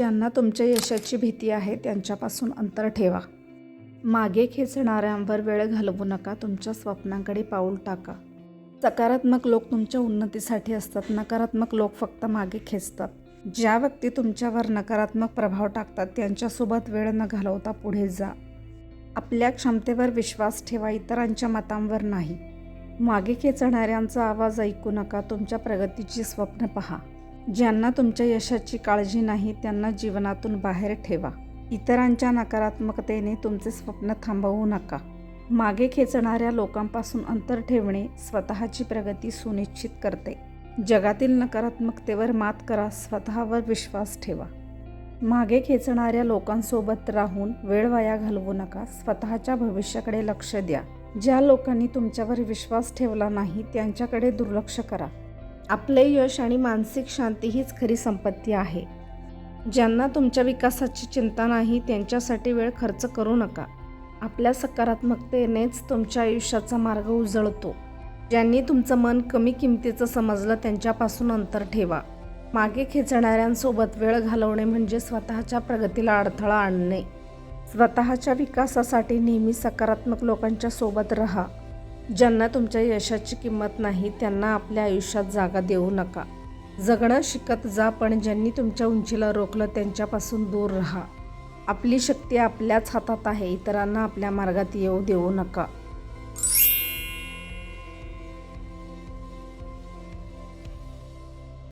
ज्यांना तुमच्या यशाची भीती आहे त्यांच्यापासून अंतर ठेवा. मागे खेचणाऱ्यांवर वेळ घालवू नका तुमच्या स्वप्नांकडे पाऊल टाका. सकारात्मक लोक तुमच्या उन्नतीसाठी असतात नकारात्मक लोक फक्त मागे खेचतात. ज्या व्यक्ती तुमच्यावर नकारात्मक प्रभाव टाकतात त्यांच्यासोबत वेळ न घालवता पुढे जा. आपल्या क्षमतेवर विश्वास ठेवा इतरांच्या मतांवर नाही. मागे खेचणाऱ्यांचा आवाज ऐकू नका तुमच्या प्रगतीची स्वप्न पहा. ज्यांना तुमच्या यशाची काळजी नाही त्यांना जीवनातून बाहेर ठेवा. इतरांच्या नकारात्मकतेने तुमचे स्वप्न थांबवू नका. मागे खेचणाऱ्या लोकांपासून अंतर ठेवणे स्वतःची प्रगती सुनिश्चित करते. जगातील नकारात्मकतेवर मात करा स्वतःवर विश्वास ठेवा. मागे खेचणाऱ्या लोकांसोबत राहून वेळ वाया घालवू नका स्वतःच्या भविष्याकडे लक्ष द्या. ज्या लोकांनी तुमच्यावर विश्वास ठेवला नाही त्यांच्याकडे दुर्लक्ष करा. आपले यश आणि मानसिक शांती हीच खरी संपत्ती आहे. ज्यांना तुमच्या विकासाची चिंता नाही त्यांच्यासाठी वेळ खर्च करू नका. आपल्या सकारात्मकतेनेच तुमच्या आयुष्याचा मार्ग उजळतो. ज्यांनी तुमचं मन कमी किमतीचं समजलं त्यांच्यापासून अंतर ठेवा. मागे खेचणाऱ्यांसोबत वेळ घालवणे म्हणजे स्वतःच्या प्रगतीला अडथळा आणणे. स्वतःच्या विकासासाठी नेहमी सकारात्मक लोकांच्या सोबत राहा. ज्यांना तुमच्या यशाची किंमत नाही त्यांना आपल्या आयुष्यात जागा देऊ नका. जगणं शिकत जा पण ज्यांनी तुमच्या उंचीला रोखलं त्यांच्यापासून दूर राहा. आपली शक्ती आपल्याच हातात आहे इतरांना आपल्या मार्गात येऊ देऊ नका.